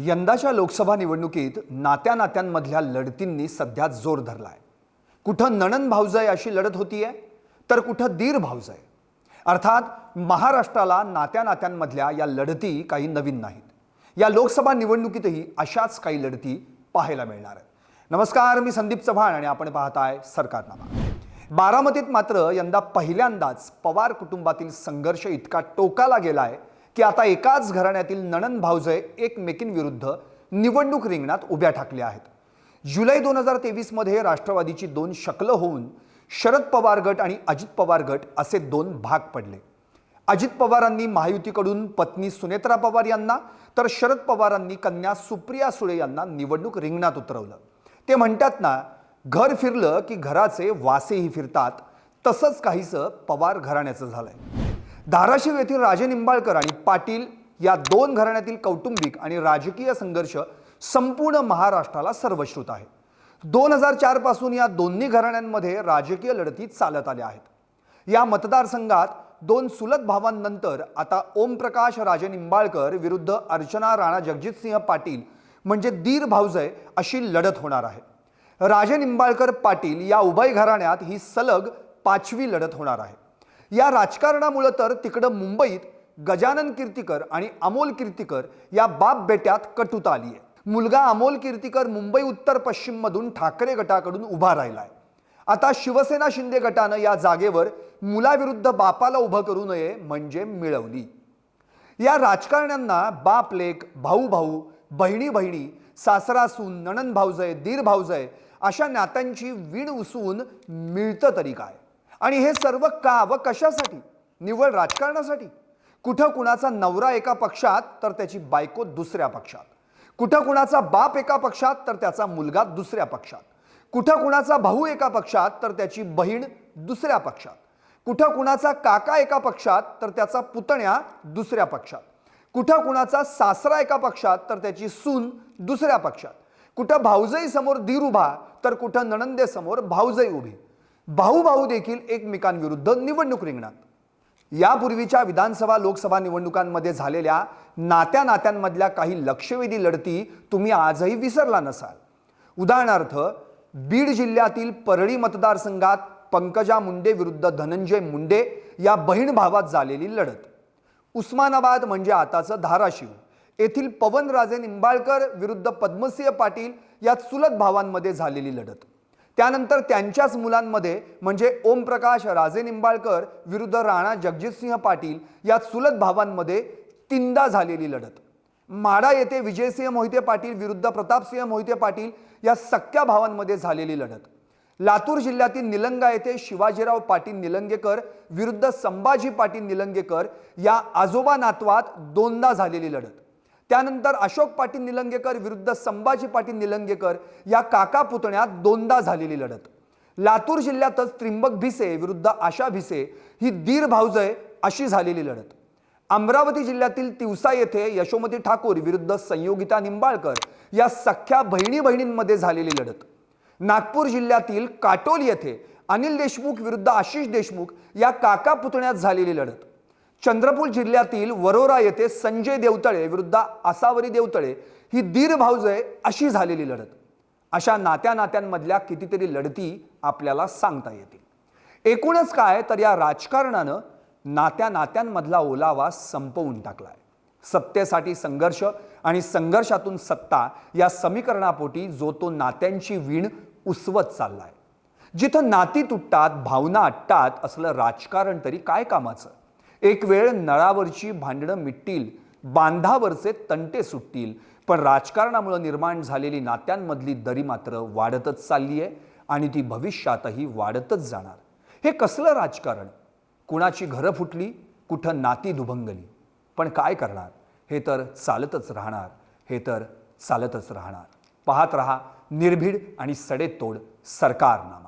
यंदाच्या लोकसभा निवडणुकीत नात्या नात्यांमधल्या लढतींनी सध्या जोर धरलाय. कुठं नणन भाऊजय अशी लढत होतीये तर कुठं दीर भाऊजय. अर्थात महाराष्ट्राला नात्या नात्यांमधल्या या लढती काही नवीन नाहीत. या लोकसभा निवडणुकीतही अशाच काही लढती पाहायला मिळणार आहेत. नमस्कार मी संदीप चव्हाण आणि आपण पाहताय सरकारनामा. बारामतीत मात्र यंदा पहिल्यांदाच पवार कुटुंबातील संघर्ष इतका टोकाला गेलाय की आता एकाच घराण्यातील नणन भावजय एकमेकींविरुद्ध निवडणूक रिंगणात उभ्या ठाकल्या आहेत. जुलै दोन हजार तेवीसमध्ये राष्ट्रवादीची दोन शकलं होऊन शरद पवार गट आणि अजित पवार गट असे दोन भाग पडले. अजित पवारांनी महायुतीकडून पत्नी सुनेत्रा पवार यांना तर शरद पवारांनी कन्या सुप्रिया सुळे यांना निवडणूक रिंगणात उतरवलं. ते म्हणतात ना घर फिरलं की घराचे वासेही फिरतात तसंच काहीसं पवार घराण्याचं झालंय. धाराशिव येथील राजे निंबाळकर आणि पाटील या दोन घराण्यातील कौटुंबिक आणि राजकीय संघर्ष संपूर्ण महाराष्ट्राला सर्वश्रुत आहे. दोन हजार चारपासून या दोन्ही घराण्यांमध्ये राजकीय लढती चालत आल्या आहेत. या मतदारसंघात दोन सुलत भावांनंतर आता ओमप्रकाश राजे निंबाळकर विरुद्ध अर्चना राणा जगजितसिंह पाटील म्हणजे दीर भाऊजय अशी लढत होणार आहे. राजे निंबाळकर पाटील या उभय घराण्यात ही सलग पाचवी लढत होणार आहे. या राजकारणामुळं तर तिकडं मुंबईत गजानन कीर्तीकर आणि अमोल कीर्तीकर या बाप बेट्यात कटुता आली आहे मुलगा अमोल कीर्तीकर मुंबई उत्तर पश्चिममधून ठाकरे गटाकडून उभा राहिलाय. आता शिवसेना शिंदे गटानं या जागेवर मुलाविरुद्ध बापाला उभं करू नये म्हणजे मिळवली. या राजकारण्यांना बाप लेख भाऊ भाऊ बहिणी बहिणी सासरा सून नणन भाऊजय दीर भाऊजय अशा नात्यांची वीण उसवून मिळतं तरी काय? आणि हे सर्व का व कशासाठी? निव्वळ राजकारणासाठी? कुठं कुणाचा नवरा एका पक्षात तर त्याची बायको दुसऱ्या पक्षात. कुठं कुणाचा बाप एका पक्षात तर त्याचा मुलगा दुसऱ्या पक्षात. कुठं कुणाचा भाऊ एका पक्षात तर त्याची बहीण दुसऱ्या पक्षात. कुठं कुणाचा काका एका पक्षात तर त्याचा पुतण्या दुसऱ्या पक्षात. कुठं कुणाचा सासरा एका पक्षात तर त्याची सून दुसऱ्या पक्षात. कुठं भाऊजई समोर दीर उभा तर कुठं नणंदेसमोर भाऊजई उभी. भाऊ भाऊ देखील एकमेकांविरुद्ध निवडणूक रिंगणात. यापूर्वीच्या विधानसभा लोकसभा निवडणुकांमध्ये झालेल्या नात्या नात्यांमधल्या काही लक्षवेधी लढती तुम्ही आजही विसरला नसाल. उदाहरणार्थ बीड जिल्ह्यातील परळी मतदारसंघात पंकजा मुंडे विरुद्ध धनंजय मुंडे या बहीण भावात झालेली लढत. उस्मानाबाद म्हणजे आताचं धाराशिव. येथील पवनराजे निंबाळकर विरुद्ध पद्मसिंह पाटील या चुलत भावांमध्ये झालेली लढत. त्यानंतर त्यांच्याच मुलांमध्ये म्हणजे ओमप्रकाश राजे निंबाळकर विरुद्ध राणा जगजितसिंह पाटील या चुलत भावांमध्ये तीनदा झालेली लढत. माडा येथे विजयसिंह मोहिते पाटील विरुद्ध प्रतापसिंह मोहिते पाटील या सख्या भावांमध्ये झालेली लढत. लातूर जिल्ह्यातील निलंगा येथे शिवाजीराव पाटील निलंगेकर विरुद्ध संभाजी पाटील निलंगेकर या आजोबा नातवात दोनदा झालेली लढत. त्यानंतर अशोक पाटील निलंगेकर विरुद्ध संभाजी पाटील निलंगेकर या काका पुतण्यात दोनदा झालेली लढत. लातूर जिल्ह्यातच त्रिंबक भिसे विरुद्ध आशा भिसे ही दीर भाऊजय अशी झालेली लढत. अमरावती जिल्ह्यातील तिवसा येथे यशोमती ठाकूर विरुद्ध संयोगिता निंबाळकर या सख्या बहिणी बहिणींमध्ये झालेली लढत. नागपूर जिल्ह्यातील काटोल येथे अनिल देशमुख विरुद्ध आशिष देशमुख या काका पुतण्यात झालेली लढत. चंद्रपूर जिल्ह्यातील वरोरा येथे संजय देवतळे विरुद्ध आसावरी देवतळे ही दीर भाऊजय अशी झालेली लढत. अशा नात्या नात्यांमधल्या कितीतरी लढती आपल्याला सांगता येतील. एकूणच काय तर या राजकारणानं नात्या नात्यांमधला ओलावा संपवून टाकलाय. सत्तेसाठी संघर्ष आणि संघर्षातून सत्ता या समीकरणापोटी जो तो नात्यांची वीण उसवत चाललाय. जिथं नाती तुटतात भावना अटतात असलं राजकारण तरी काय कामाचं? एक वेळ नळावरची भांडणं मिटतील बांधावरचे तंटे सुटतील. पण राजकारणामुळे निर्माण झालेली नात्यांमधली दरी मात्र वाढतच चालली आहे आणि ती भविष्यातही वाढतच जाणार. हे कसलं राजकारण? कुणाची घरं फुटली कुठं नाती दुभंगली? पण काय करणार? हे तर चालतच राहणार. हे तर चालतच राहणार. पाहत रहा निर्भीड आणि सडेतोड सरकारनामा.